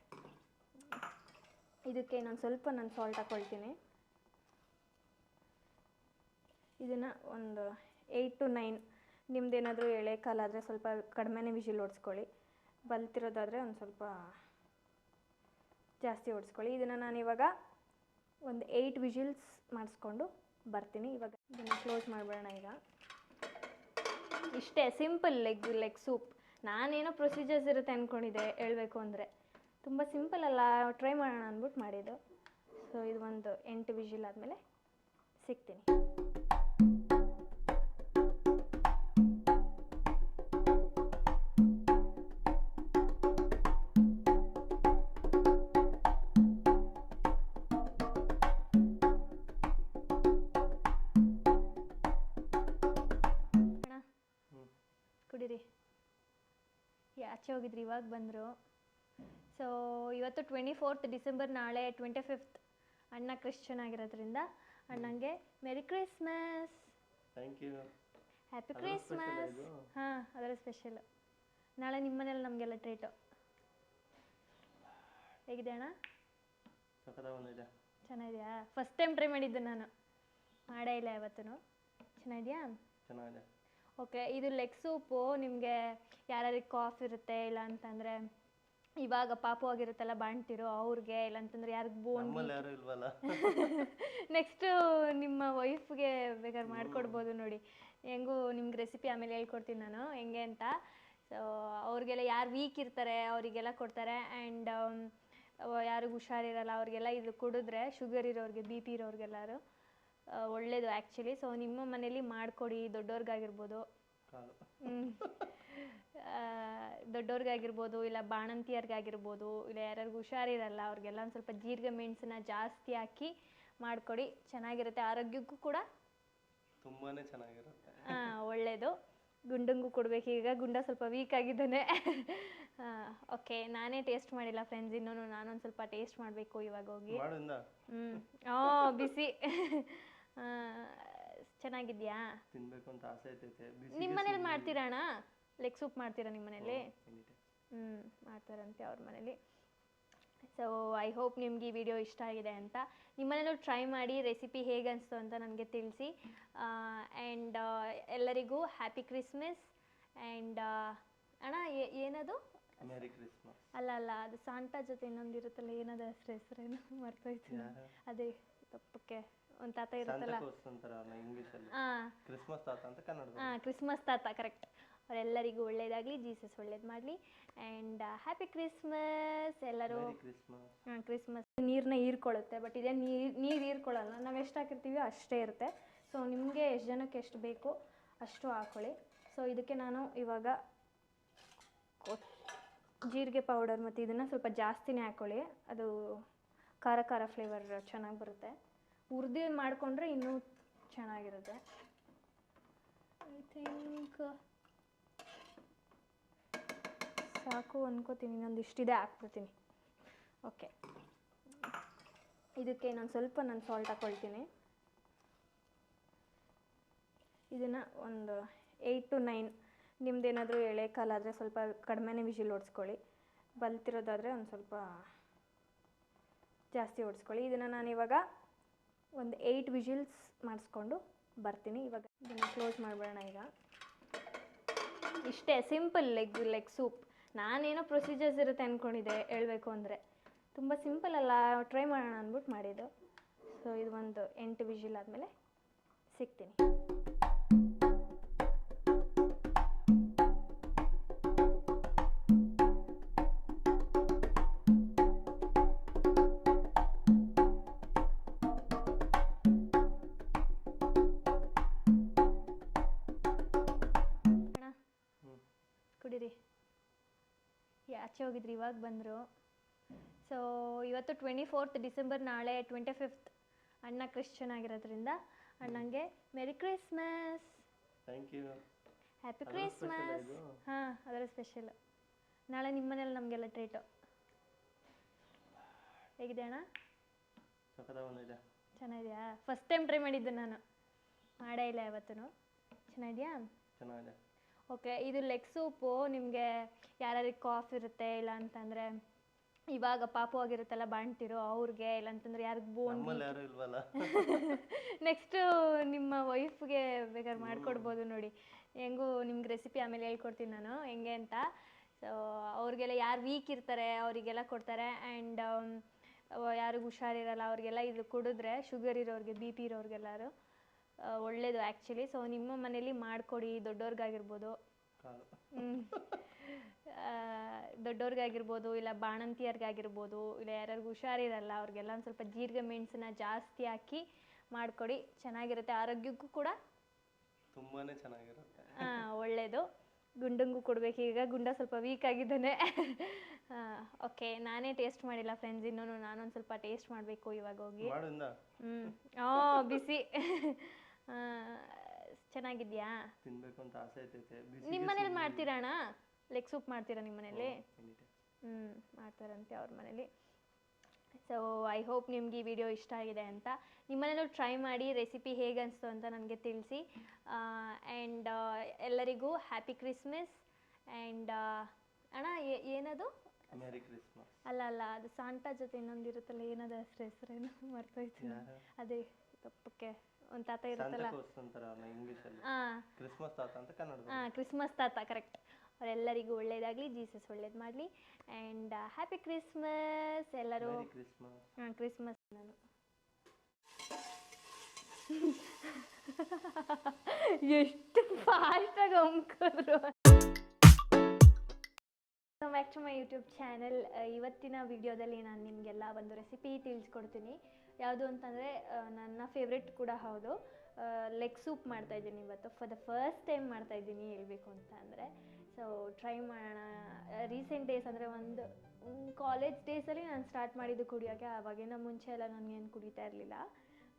ಇದಕ್ಕೆ ಇನ್ನೊಂದು ಸ್ವಲ್ಪ ನಾನು ಸಾಲ್ಟ್ ಹಾಕ್ಕೊಳ್ತೀನಿ ಇದನ್ನು ಒಂದು ಏಯ್ಟ್ ಟು ನೈನ್ ನಿಮ್ಮದೇನಾದರೂ ಎಳೆ ಕಾಲಾದರೆ ಸ್ವಲ್ಪ ಕಡಿಮೆನೇ ವಿಷಿಲ್ ಓಡಿಸ್ಕೊಳ್ಳಿ. ಬಲ್ತಿರೋದಾದರೆ ಒಂದು ಸ್ವಲ್ಪ ಜಾಸ್ತಿ ಓಡಿಸ್ಕೊಳ್ಳಿ. ಇದನ್ನು ನಾನು ಇವಾಗ ಒಂದು ಏಯ್ಟ್ ವಿಜಿಲ್ಸ್ ಮಾಡಿಸ್ಕೊಂಡು ಬರ್ತೀನಿ. ಇವಾಗ ಇದನ್ನು ಕ್ಲೋಸ್ ಮಾಡಿಬಿಡೋಣ ಈಗ. ಇಷ್ಟೇ ಸಿಂಪಲ್ ಲೆಗ್ ಲೆಗ್ ಸೂಪ್ ನಾನೇನೋ ಪ್ರೊಸೀಜರ್ಸ್ ಇರುತ್ತೆ ಅಂದ್ಕೊಂಡಿದ್ದೆ ಹೇಳಬೇಕು ಅಂದರೆ. ತುಂಬ ಸಿಂಪಲ್ ಅಲ್ಲ ಟ್ರೈ ಮಾಡೋಣ ಅಂದ್ಬಿಟ್ಟು ಮಾಡಿದ್ದು. ಸೊ ಇದು ಒಂದು ಎಂಟು ವಿಜಿಲ್ ಆದಮೇಲೆ ಸಿಗ್ತೀನಿ. ಆಚೆ ಹೋಗಿದ್ರು ಇವಾಗ ಬಂದರು. ಸೊ ಇವತ್ತು ಟ್ವೆಂಟಿ ಫೋರ್ತ್ ಡಿಸೆಂಬರ್ ನಾಳೆ ಟ್ವೆಂಟಿ ಫಿಫ್ತ್ ಅಣ್ಣ ಕ್ರಿಶ್ಚಿಯನ್ ಆಗಿರೋದ್ರಿಂದ ಅಣ್ಣಂಗೆ merry Christmas thank you happy Christmas? ಹಾಂ ಅದರ ಸ್ಪೆಷಲ್ ನಾಳೆ ನಿಮ್ಮ ಮನೇಲಿ ನಮಗೆಲ್ಲ ಟ್ರೀಟು ಹೇಗಿದೆ ಅಣ್ಣ? ಚೆನ್ನಾಗಿದೆಯಾ? ಫಸ್ಟ್ ಟೈಮ್ ಟ್ರೈ ಮಾಡಿದ್ದು ನಾನು. ಮಾಡೇ ಇಲ್ಲ ಯಾವತ್ತೂ ಚೆನ್ನಾಗಿದೆಯಾ? ಚೆನ್ನಾಗಿದೆ. ಓಕೆ ಇದು ಲೆಗ್ ಸೂಪು ನಿಮಗೆ ಯಾರ್ಯಾರಿಗೆ ಕಾಫ್ ಇರುತ್ತೆ ಇಲ್ಲ ಅಂತಂದರೆ ಇವಾಗ ಪಾಪು ಆಗಿರುತ್ತಲ್ಲ ಬಾಣ್ತಿರು ಅವ್ರಿಗೆ ಇಲ್ಲ ಅಂತಂದ್ರೆ ಯಾರಿಗೆ ಬೋನ್ ನೆಕ್ಸ್ಟ್ ನಿಮ್ಮ ವೈಫ್ಗೆ ಬೇಕಾದ್ರೆ ಮಾಡ್ಕೊಡ್ಬೋದು ನೋಡಿ. ಹೆಂಗೂ ನಿಮ್ಗೆ ರೆಸಿಪಿ ಆಮೇಲೆ ಹೇಳ್ಕೊಡ್ತೀನಿ ನಾನು ಹೆಂಗೆ ಅಂತ. ಸೊ ಅವ್ರಿಗೆಲ್ಲ ಯಾರು ವೀಕ್ ಇರ್ತಾರೆ ಅವರಿಗೆಲ್ಲ ಕೊಡ್ತಾರೆ. ಆ್ಯಂಡ್ ಯಾರಿಗೂ ಹುಷಾರಿರಲ್ಲ ಅವ್ರಿಗೆಲ್ಲ ಇದು ಕುಡಿದ್ರೆ ಶುಗರ್ ಇರೋರಿಗೆ ಬಿ ಪಿ ಇರೋರಿಗೆಲ್ಲರೂ. ಒಳ್ಳೇದು ಆ್ಯಕ್ಚುಲಿ ಸೊ ನಿಮ್ಮ ಮನೇಲಿ ಮಾಡಿಕೊಡಿ. ದೊಡ್ಡವ್ರಿಗಾಗಿರ್ಬೋದು ದೊಡ್ಡವ್ರಿಗಾಗಿರ್ಬೋದು ಇಲ್ಲ ಬಾಣಂತಿಯರ್ಗಾಗಿರ್ಬೋದು ಇಲ್ಲ ಯಾರ್ಯಾರಿಗೂ ಹುಷಾರಿರಲ್ಲ ಅವ್ರಿಗೆಲ್ಲ ಒಂದು ಸ್ವಲ್ಪ ಜೀರಿಗೆ ಮೆಣಸನ್ನ ಜಾಸ್ತಿ ಹಾಕಿ ಮಾಡಿಕೊಡಿ. ಚೆನ್ನಾಗಿರುತ್ತೆ. ಆರೋಗ್ಯಕ್ಕೂ ಕೂಡ ತುಂಬಾನೇ ಚೆನ್ನಾಗಿರುತ್ತೆ. ಆ, ಒಳ್ಳೆಯದು ಗುಂಡಂಗೂ ಕೊಡ್ಬೇಕು. ಈಗ ಗುಂಡ ಸ್ವಲ್ಪ ವೀಕ್ ಆಗಿದ್ದಾನೆ. ಓಕೆ ನಾನೇ ಟೇಸ್ಟ್ ಮಾಡಿಲ್ಲ ಫ್ರೆಂಡ್ಸ್ ಇನ್ನೂ ನಾನೊಂದು ಸ್ವಲ್ಪ ಟೇಸ್ಟ್ ಮಾಡಬೇಕು ಇವಾಗ ಹೋಗಿ. ಹ್ಞೂ ಆ ಬಿಸಿ ಚೆನ್ನಾಗಿದ್ಯಾ? ತಿನ್ಬೇಕು ಅಂತ ಆಸೆ ಐತೈತೆ ಬಿಸಿ ನಿಮ್ಮ ಮನೇಲಿ ಮಾಡ್ತೀರಾ ಅಣ್ಣ ಲೆಗ್ ಸೂಪ್ ಮಾಡ್ತೀರಾ ನಿಮ್ಮ ಮನೇಲಿ? ಹ್ಮ್ ಹ್ಞೂ ಮಾಡ್ತಾರಂತೆ ಅವ್ರ ಮನೇಲಿ. ಸೊ ಐ ಹೋಪ್ ನಿಮ್ಗೆ ಈ ವಿಡಿಯೋ ಇಷ್ಟ ಆಗಿದೆ ಅಂತ. ನಿಮ್ಮ ಮನೇಲೂ ಟ್ರೈ ಮಾಡಿ ರೆಸಿಪಿ ಹೇಗೆ ಅನಿಸ್ತು ಅಂತ ನನಗೆ ತಿಳಿಸಿ. ಆ್ಯಂಡ್ ಎಲ್ಲರಿಗೂ ಹ್ಯಾಪಿ ಕ್ರಿಸ್ಮಸ್ ಆ್ಯಂಡ್ ಅಣ್ಣ ಏನದು? ಅಲ್ಲ ಅಲ್ಲ ಅದು ಸಾಂಟಾ ಜೊತೆ ಇನ್ನೊಂದು ಇರುತ್ತಲ್ಲ ಏನದು ಹೆಸರು ಹೆಸರೇನು? ಮರ್ತೋಯ್ತು. ಅದೇ ತಪ್ಪಕ್ಕೆ. ಒಂದು ತಾತ ಇರುತ್ತಲ್ಲ. ಕ್ರಿಸ್ಮಸ್ ತಾತ ಅಂತ ಕನ್ನಡ ಹಾಂ ಕ್ರಿಸ್ಮಸ್ ತಾತ ಕರೆಕ್ಟ್ ಅವರೆಲ್ಲರಿಗೂ ಒಳ್ಳೇದಾಗಲಿ ಜೀಸಸ್ ಒಳ್ಳೇದು ಮಾಡಲಿ. ಆ್ಯಂಡ್ ಹ್ಯಾಪಿ ಕ್ರಿಸ್ಮಸ್ ಎಲ್ಲರೂ. ಹಾಂ ಕ್ರಿಸ್ಮಸ್ ನೀರನ್ನ ಹೀರ್ಕೊಳ್ಳುತ್ತೆ ಬಟ್ ಇದೇ ನೀರು ನೀರು ಹೀರ್ಕೊಳ್ಳಲ್ಲ. ನಾವು ಎಷ್ಟು ಹಾಕಿರ್ತೀವಿ ಅಷ್ಟೇ ಇರುತ್ತೆ. ಸೊ ನಿಮಗೆ ಎಷ್ಟು ಜನಕ್ಕೆ ಎಷ್ಟು ಬೇಕು ಅಷ್ಟು ಹಾಕೊಳ್ಳಿ. ಸೊ ಇದಕ್ಕೆ ನಾನು ಇವಾಗ ಜೀರಿಗೆ ಪೌಡರ್ ಮತ್ತು ಇದನ್ನು ಸ್ವಲ್ಪ ಜಾಸ್ತಿನೇ ಹಾಕ್ಕೊಳ್ಳಿ ಅದು ಖಾರ ಖಾರ ಫ್ಲೇವರ್ ಚೆನ್ನಾಗಿ ಬರುತ್ತೆ. ಹುರಿದು ಮಾಡಿಕೊಂಡ್ರೆ ಇನ್ನೂ ಚೆನ್ನಾಗಿರುತ್ತೆ. ಐ ಥಿಂಕ್ ಸಾಕು ಅನ್ಕೋತೀನಿ ಇನ್ನೊಂದು ಇಷ್ಟಿದೆ ಹಾಕ್ಬಿಡ್ತೀನಿ. ಓಕೆ ಇದಕ್ಕೆ ಇನ್ನೊಂದು ಸ್ವಲ್ಪ ನಾನು ಸಾಲ್ಟ್ ಹಾಕ್ಕೊಳ್ತೀನಿ ಇದನ್ನು ಒಂದು ಏಯ್ಟ್ ಟು ನೈನ್ ನಿಮ್ಮದೇನಾದರೂ ಎಳೆ ಕಾಲಾದರೆ ಸ್ವಲ್ಪ ಕಡಿಮೆನೇ ವಿಜಿಲ್ ಓಡಿಸ್ಕೊಳ್ಳಿ. ಬಲ್ತಿರೋದಾದರೆ ಒಂದು ಸ್ವಲ್ಪ ಜಾಸ್ತಿ ಓಡಿಸ್ಕೊಳ್ಳಿ. ಇದನ್ನು ನಾನು ಇವಾಗ ಒಂದು ಏಯ್ಟ್ ವಿಜಿಲ್ಸ್ ಮಾಡಿಸ್ಕೊಂಡು ಬರ್ತೀನಿ. ಇವಾಗ ಇದನ್ನು ಕ್ಲೋಸ್ ಮಾಡಿಬಿಡೋಣ ಈಗ. ಇಷ್ಟೇ ಸಿಂಪಲ್ ಲೆಗ್ ಲೆಗ್ ಸೂಪ್ ನಾನೇನೋ ಪ್ರೊಸೀಜರ್ಸ್ ಇರುತ್ತೆ ಅಂದ್ಕೊಂಡಿದ್ದೆ ಹೇಳಬೇಕು ಅಂದರೆ. ತುಂಬ ಸಿಂಪಲ್ ಅಲ್ಲ ಟ್ರೈ ಮಾಡೋಣ ಅಂದ್ಬಿಟ್ಟು ಮಾಡಿದ್ದು. ಸೊ ಇದು ಒಂದು ಎಂಟು ವಿಜಿಲ್ ಆದಮೇಲೆ ಸಿಗ್ತೀನಿ. ಆಚೆ ಹೋಗಿದ್ರು ಇವಾಗ ಬಂದರು. ಸೊ ಇವತ್ತು ಟ್ವೆಂಟಿ ಫೋರ್ತ್ ಡಿಸೆಂಬರ್ ನಾಳೆ ಟ್ವೆಂಟಿ ಫಿಫ್ತ್ ಅಣ್ಣ ಕ್ರಿಶ್ಚನ್ ಆಗಿರೋದ್ರಿಂದ ಅಣ್ಣಂಗೆ merry Christmas thank you happy Christmas? ಹಾಂ ಅದರ ಸ್ಪೆಷಲ್ ನಾಳೆ ನಿಮ್ಮ ಮನೇಲಿ ನಮಗೆಲ್ಲ ಟ್ರೀಟು ಹೇಗಿದೆ ಅಣ್ಣ? ಚೆನ್ನಾಗಿದೆಯಾ? ಫಸ್ಟ್ ಟೈಮ್ ಟ್ರೈ ಮಾಡಿದ್ದು ನಾನು. ಮಾಡೇ ಇಲ್ಲ ಯಾವತ್ತೂ ಚೆನ್ನಾಗಿದೆಯಾ? ಚೆನ್ನಾಗಿದೆ. ಓಕೆ ಇದು ಲೆಗ್ ಸೂಪು ನಿಮಗೆ ಯಾರ್ಯಾರಿಗೆ ಕಾಫ್ ಇರುತ್ತೆ ಇಲ್ಲ ಅಂತಂದ್ರೆ ಇವಾಗ ಪಾಪು ಆಗಿರುತ್ತಲ್ಲ ಬಾಣ್ತಿರೋ ಅವ್ರಿಗೆ ಇಲ್ಲ ಅಂತಂದ್ರೆ ಯಾರಿಗೆ ಬೋನ್ ನಮ್ಮಲ್ಲಿ ಯಾರು ಇಲ್ವಲ್ಲ? ನೆಕ್ಸ್ಟು ನಿಮ್ಮ ವೈಫ್ಗೆ ಬೇಕಾದ್ರೆ ಮಾಡ್ಕೊಡ್ಬೋದು ನೋಡಿ. ಹೆಂಗೂ ನಿಮ್ಗೆ ರೆಸಿಪಿ ಆಮೇಲೆ ಹೇಳ್ಕೊಡ್ತೀನಿ ನಾನು ಹೆಂಗೆ ಅಂತ. ಸೊ ಅವ್ರಿಗೆಲ್ಲ ಯಾರು ವೀಕ್ ಇರ್ತಾರೆ ಅವರಿಗೆಲ್ಲ ಕೊಡ್ತಾರೆ. ಆ್ಯಂಡ್ ಯಾರಿಗೂ ಹುಷಾರಿರಲ್ಲ ಅವ್ರಿಗೆಲ್ಲ ಇದು ಕುಡಿದ್ರೆ ಶುಗರ್ ಇರೋರಿಗೆ ಬಿ ಪಿ ಇರೋರಿಗೆಲ್ಲರೂ. ಒಳ್ಳೇದು ಆ್ಯಕ್ಚುಲಿ ಸೊ ನಿಮ್ಮ ಮನೇಲಿ ಮಾಡಿಕೊಡಿ. ದೊಡ್ಡವ್ರಿಗಾಗಿರ್ಬೋದು ದೊಡ್ಡವ್ರಿಗಾಗಿರ್ಬೋದು ಇಲ್ಲ ಬಾಣಂತಿಯರ್ಗಾಗಿರ್ಬೋದು ಇಲ್ಲ ಯಾರ್ಯಾರಿಗೂ ಹುಷಾರಿರಲ್ಲ ಅವ್ರಿಗೆಲ್ಲ ಒಂದು ಸ್ವಲ್ಪ ಜೀರಿಗೆ ಮೆಣಸನ್ನ ಜಾಸ್ತಿ ಹಾಕಿ ಮಾಡಿಕೊಡಿ. ಚೆನ್ನಾಗಿರುತ್ತೆ. ಆರೋಗ್ಯಕ್ಕೂ ಕೂಡ ತುಂಬಾನೇ ಚೆನ್ನಾಗಿರುತ್ತೆ. ಆ, ಒಳ್ಳೆಯದು ಗುಂಡಂಗೂ ಕೊಡಬೇಕು. ಈಗ ಗುಂಡ ಸ್ವಲ್ಪ ವೀಕ್ ಆಗಿದ್ದಾನೆ. ಓಕೆ ನಾನೇ ಟೇಸ್ಟ್ ಮಾಡಿಲ್ಲ ಫ್ರೆಂಡ್ಸ್ ಇನ್ನೂ ನಾನೊಂದು ಸ್ವಲ್ಪ ಟೇಸ್ಟ್ ಮಾಡಬೇಕು ಇವಾಗ ಹೋಗಿ. ಹ್ಞೂ ಬಿಸಿ ಚೆನ್ನಾಗಿದ್ಯಾ? ತಿನ್ಬೇಕು ಅಂತ ಆಸೆ ಐತೈತೆ ಬಿಸಿ ನಿಮ್ಮ ಮನೇಲಿ ಮಾಡ್ತೀರಾ ಅಣ್ಣ? ಲೆಗ್ ಸೂಪ್ ಮಾಡ್ತೀರಾ ನಿಮ್ಮ ಮನೇಲಿ? ಹ್ಮ್ ಹ್ಞೂ ಮಾಡ್ತಾರಂತೆ ಅವ್ರ ಮನೇಲಿ. ಸೊ ಐ ಹೋಪ್ ನಿಮ್ಗೆ ಈ ವಿಡಿಯೋ ಇಷ್ಟ ಆಗಿದೆ ಅಂತ. ನಿಮ್ಮನೇಲೂ ಟ್ರೈ ಮಾಡಿ ರೆಸಿಪಿ ಹೇಗೆ ಅನಿಸ್ತು ಅಂತ ನನಗೆ ತಿಳಿಸಿ. ಆ್ಯಂಡ್ ಎಲ್ಲರಿಗೂ ಹ್ಯಾಪಿ ಕ್ರಿಸ್ಮಸ್ ಆ್ಯಂಡ್ ಅಣ್ಣ ಏನದು? ಅಲ್ಲ ಅಲ್ಲ ಅದು ಸಾಂಟಾ ಜೊತೆ ಇನ್ನೊಂದು ಇರುತ್ತಲ್ಲ ಏನದು ಹೆಸರು ಹೆಸರೇನು? ಮರ್ತೋಯ್ತು. ಅದೇ ತಪ್ಪಕ್ಕೆ. ಒಂದು ತಾತ ಇರುತ್ತಲ್ಲ. ಕ್ರಿಸ್ಮಸ್ ತಾತ ಅಂತ ಕನ್ನಡದಲ್ಲಿ. ಹಾಂ ಕ್ರಿಸ್ಮಸ್ ತಾತ ಕರೆಕ್ಟ್ ಅವರೆಲ್ಲರಿಗೂ ಒಳ್ಳೇದಾಗ್ಲಿ ಜೀಸಸ್ ಒಳ್ಳೇದು ಮಾಡಲಿ. ಆ್ಯಂಡ್ ಹ್ಯಾಪಿ ಕ್ರಿಸ್ಮಸ್ ಎಲ್ಲರೂ. ಹಾ ಕ್ರಿಸ್ಮಸ್ ನಾನು. ಎಷ್ಟು ಫಾಸ್ಟಾಗಿ ಅಮ್ಕಿದ್ರು back to my YouTube channel ಇವತ್ತಿನ ವಿಡಿಯೋದಲ್ಲಿ ನಾನು ನಿಮಗೆಲ್ಲ ಒಂದು ರೆಸಿಪಿ ತಿಳಿಸ್ಕೊಡ್ತೀನಿ. ಯಾವುದು ಅಂತಂದರೆ ನನ್ನ ಫೇವ್ರೆಟ್ ಕೂಡ ಹೌದು. ಲೆಗ್ ಸೂಪ್ ಮಾಡ್ತಾ ಇದ್ದೀನಿ ಇವತ್ತು. ಫಾರ್ ದ ಫಸ್ಟ್ ಟೈಮ್ ಮಾಡ್ತಾ ಇದ್ದೀನಿ ಹೇಳ್ಬೇಕು ಅಂತ ಅಂದರೆ. ಸೊ ಟ್ರೈ ಮಾಡೋಣ. ರೀಸೆಂಟ್ ಡೇಸ್ ಅಂದರೆ ಒಂದು ಕಾಲೇಜ್ ಡೇಸಲ್ಲಿ ನಾನು ಸ್ಟಾರ್ಟ್ ಮಾಡಿದ್ದು ಕುಡಿಯೋಕ್ಕೆ ಆವಾಗಿನ ಮುಂಚೆ ಎಲ್ಲ ನನಗೇನು ಕುಡಿತಾ ಇರಲಿಲ್ಲ.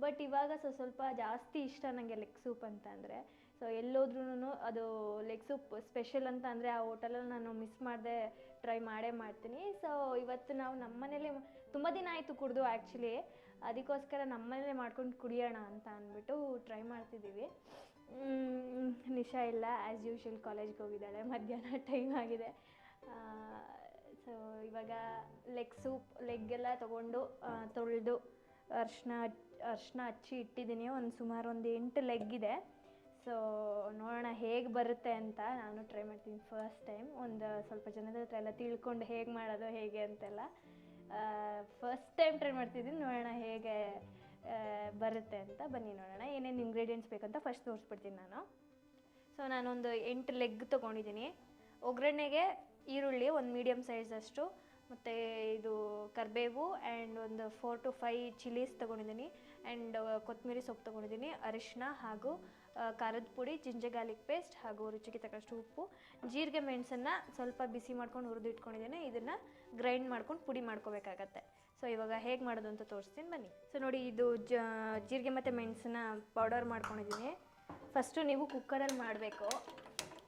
ಬಟ್ ಇವಾಗ ಸೊ ಸ್ವಲ್ಪ ಜಾಸ್ತಿ ಇಷ್ಟ ನನಗೆ ಲೆಗ್ ಸೂಪ್ ಅಂತ ಅಂದರೆ. ಸೊ ಎಲ್ಲೋದ್ರೂ ಅದು ಲೆಗ್ ಸೂಪ್ ಸ್ಪೆಷಲ್ ಅಂತ ಅಂದರೆ ಆ ಹೋಟೆಲಲ್ಲಿ ನಾನು ಮಿಸ್ ಮಾಡದೆ ಟ್ರೈ ಮಾಡೇ ಮಾಡ್ತೀನಿ. ಸೊ ಇವತ್ತು ನಾವು ನಮ್ಮನೇಲಿ ತುಂಬ ದಿನ ಆಯಿತು ಕುಡಿದು ಆ್ಯಕ್ಚುಲಿ ಅದಕ್ಕೋಸ್ಕರ ನಮ್ಮನೇಲೆ ಮಾಡ್ಕೊಂಡು ಕುಡಿಯೋಣ ಅಂತ ಅಂದ್ಬಿಟ್ಟು ಟ್ರೈ ಮಾಡ್ತಿದ್ದೀವಿ. ನಿಶಾ ಇಲ್ಲ ಆ್ಯಸ್ ಯೂಶ್ವಲ್ ಕಾಲೇಜ್ಗೆ ಹೋಗಿದ್ದಾಳೆ, ಮಧ್ಯಾಹ್ನ ಟೈಮ್ ಆಗಿದೆ. ಸೊ ಇವಾಗ ಲೆಗ್ ಸೂಪ್ ಲೆಗ್ ಎಲ್ಲ ತೊಗೊಂಡು ತೊಳೆದು, ಅರ್ಶಿನ ಅರ್ಶಿನ ಹಚ್ಚಿ ಇಟ್ಟಿದ್ದೀನಿ. ಒಂದು ಸುಮಾರು ಒಂದು ಎಂಟು ಲೆಗ್ ಇದೆ. ಸೊ ನೋಡೋಣ ಹೇಗೆ ಬರುತ್ತೆ ಅಂತ ನಾನು ಟ್ರೈ ಮಾಡ್ತೀನಿ ಫಸ್ಟ್ ಟೈಮ್ ಒಂದು ಸ್ವಲ್ಪ ಜನದ ಹತ್ರ ಎಲ್ಲ ತಿಳ್ಕೊಂಡು ಹೇಗೆ ಮಾಡೋದು, ಹೇಗೆ ಅಂತೆಲ್ಲ. ಫಸ್ಟ್ ಟೈಮ್ ಟ್ರೈ ಮಾಡ್ತಿದ್ದೀನಿ. ನೋಡೋಣ ಹೇಗೆ ಬರುತ್ತೆ ಅಂತ ಬನ್ನಿ ನೋಡೋಣ. ಏನೇನು ಇಂಗ್ರೀಡಿಯೆಂಟ್ಸ್ ಬೇಕಂತ ಫಸ್ಟ್ ತೋರಿಸ್ಬಿಡ್ತೀನಿ ನಾನು. ಸೊ ನಾನೊಂದು ಎಂಟು ಲೆಗ್ ತೊಗೊಂಡಿದ್ದೀನಿ. ಒಗ್ಗರಣೆಗೆ ಈರುಳ್ಳಿ ಒಂದು ಮೀಡಿಯಮ್ ಸೈಜಷ್ಟು ಮತ್ತು ಇದು ಕರಿಬೇವು ಆ್ಯಂಡ್ ಒಂದು ಫೋರ್ ಟು ಫೈ ಚಿಲ್ಲೀಸ್ ತೊಗೊಂಡಿದ್ದೀನಿ. ಆ್ಯಂಡ್ ಕೊತ್ತಂಬರಿ ಸೊಪ್ಪು ತೊಗೊಂಡಿದ್ದೀನಿ ಅರಿಶಿನ ಹಾಗೂ ಖಾರದ ಪುಡಿ ಜಿಂಜರ್ ಗಾರ್ಲಿಕ್ ಪೇಸ್ಟ್ ಹಾಗೂ ರುಚಿಗೆ ತಕ್ಕಷ್ಟು ಉಪ್ಪು. ಜೀರಿಗೆ ಮೆಣಸನ್ನು ಸ್ವಲ್ಪ ಬಿಸಿ ಮಾಡ್ಕೊಂಡು ಹುರಿದು ಇಟ್ಕೊಂಡಿದ್ದೇನೆ. ಇದನ್ನು ಗ್ರೈಂಡ್ ಮಾಡ್ಕೊಂಡು ಪುಡಿ ಮಾಡ್ಕೋಬೇಕಾಗತ್ತೆ. ಸೊ ಇವಾಗ ಹೇಗೆ ಮಾಡೋದು ಅಂತ ತೋರಿಸ್ತೀನಿ. ಬನ್ನಿ. ಸೊ ನೋಡಿ, ಇದು ಜೀರಿಗೆ ಮತ್ತು ಮೆಣಸನ್ನ ಪೌಡರ್ ಮಾಡ್ಕೊಂಡಿದ್ದೀನಿ. ಫಸ್ಟು ನೀವು ಕುಕ್ಕರಲ್ಲಿ ಮಾಡಬೇಕು.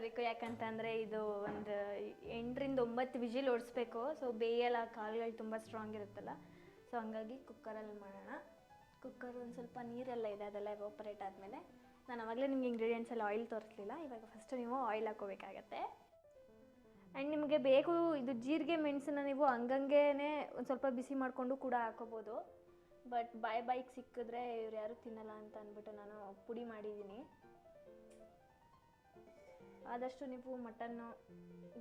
ಬೇಕು ಯಾಕಂತಂದರೆ ಇದು ಒಂದು ಎಂಟರಿಂದ ಒಂಬತ್ತು ವಿಜಿಲ್ ಓಡಿಸ್ಬೇಕು ಸೊ ಬೇಯಲ್ಲ, ಕಾಲುಗಳು ತುಂಬ ಸ್ಟ್ರಾಂಗ್ ಇರುತ್ತಲ್ಲ. ಸೊ ಹಂಗಾಗಿ ಕುಕ್ಕರಲ್ಲಿ ಮಾಡೋಣ. ಕುಕ್ಕರ್ ಒಂದು ಸ್ವಲ್ಪ ನೀರೆಲ್ಲ ಇದೆ, ಅದೆಲ್ಲ ಎವಾಪರೇಟ್ ಆದಮೇಲೆ. ನಾನು ಆವಾಗಲೇ ನಿಮಗೆ ಇಂಗ್ರೀಡಿಯೆಂಟ್ಸ್ ಎಲ್ಲ ಆಯಿಲ್ ತೋರಿಸಲಿಲ್ಲ, ಇವಾಗ ಫಸ್ಟು ನೀವು ಆಯಿಲ್ ಹಾಕೋಬೇಕಾಗತ್ತೆ ಆ್ಯಂಡ್ ನಿಮಗೆ ಬೇಕು ಇದು ಜೀರಿಗೆ, ಮೆಣಸನ್ನ ನೀವು ಹಂಗಂಗೆ ಒಂದು ಸ್ವಲ್ಪ ಬಿಸಿ ಮಾಡಿಕೊಂಡು ಕೂಡ ಹಾಕೋಬೋದು ಬಟ್ ಬಾಯ್ ಬೈಕ್ ಸಿಕ್ಕಿದ್ರೆ ಇವ್ರು ಯಾರು ತಿನ್ನಲ್ಲ ಅಂತ ಅಂದ್ಬಿಟ್ಟು ನಾನು ಪುಡಿ ಮಾಡಿದ್ದೀನಿ. ಆದಷ್ಟು ನೀವು ಮಟನ್ನು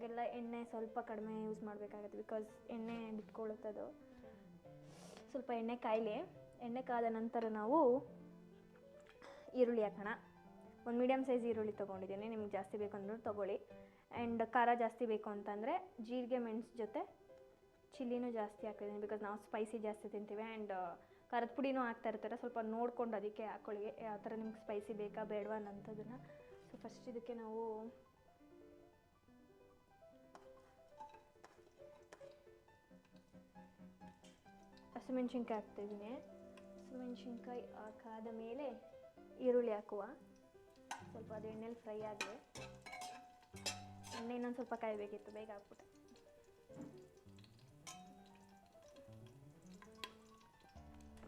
ಗೆಲ್ಲ ಎಣ್ಣೆ ಸ್ವಲ್ಪ ಕಡಿಮೆ ಯೂಸ್ ಮಾಡಬೇಕಾಗತ್ತೆ ಬಿಕಾಸ್ ಎಣ್ಣೆ ಬಿಟ್ಕೊಳ್ಳುತ್ತದು ಸ್ವಲ್ಪ ಎಣ್ಣೆ ಕಾಯಿಲೆ. ಎಣ್ಣೆ ಕಾದ ನಂತರ ನಾವು ಈರುಳ್ಳಿ ಹಾಕೋಣ. ಒಂದು ಮೀಡಿಯಮ್ ಸೈಜ್ ಈರುಳ್ಳಿ ತೊಗೊಂಡಿದ್ದೀನಿ. ನಿಮ್ಗೆ ಜಾಸ್ತಿ ಬೇಕಂದ್ರೂ ತೊಗೊಳ್ಳಿ. ಆ್ಯಂಡ್ ಖಾರ ಜಾಸ್ತಿ ಬೇಕು ಅಂತಂದರೆ ಜೀರಿಗೆ, ಮೆಣಸು ಜೊತೆ ಚಿಲ್ಲಿನೂ ಜಾಸ್ತಿ ಹಾಕಿದ್ದೀನಿ ಬಿಕಾಸ್ ನಾವು ಸ್ಪೈಸಿ ಜಾಸ್ತಿ ತಿಂತೀವಿ ಆ್ಯಂಡ್ ಖಾರದ ಪುಡಿನೂ ಹಾಕ್ತಾ ಇರ್ತಾರೆ. ಸ್ವಲ್ಪ ನೋಡ್ಕೊಂಡು ಅದಕ್ಕೆ ಹಾಕೊಳ್ಳಿ. ಯಾವ ಥರ ನಿಮ್ಗೆ ಸ್ಪೈಸಿ ಬೇಕಾ ಬೇಡವಾ ಅನ್ನೋಂಥದ್ದನ್ನು. ಸೊ ಫಸ್ಟ್ ಇದಕ್ಕೆ ನಾವು ಹಸಿಮೆಣ್ಸಿನ್ಕಾಯಿ ಹಾಕ್ತಾಯಿದ್ದೀನಿ ಹಸಿಮೆಣ್ಸಿನ್ಕಾಯಿ ಹಾಕಾದ ಮೇಲೆ ಈರುಳ್ಳಿ ಹಾಕುವ. ಸ್ವಲ್ಪ ಅದು ಎಣ್ಣೆಲಿ ಫ್ರೈ ಆಗಲಿ ಎಣ್ಣೆ ಇನ್ನೊಂದು ಸ್ವಲ್ಪ ಕಾಯಬೇಕಿತ್ತು, ಬೇಗ ಹಾಕ್ಬಿಟ್ಟು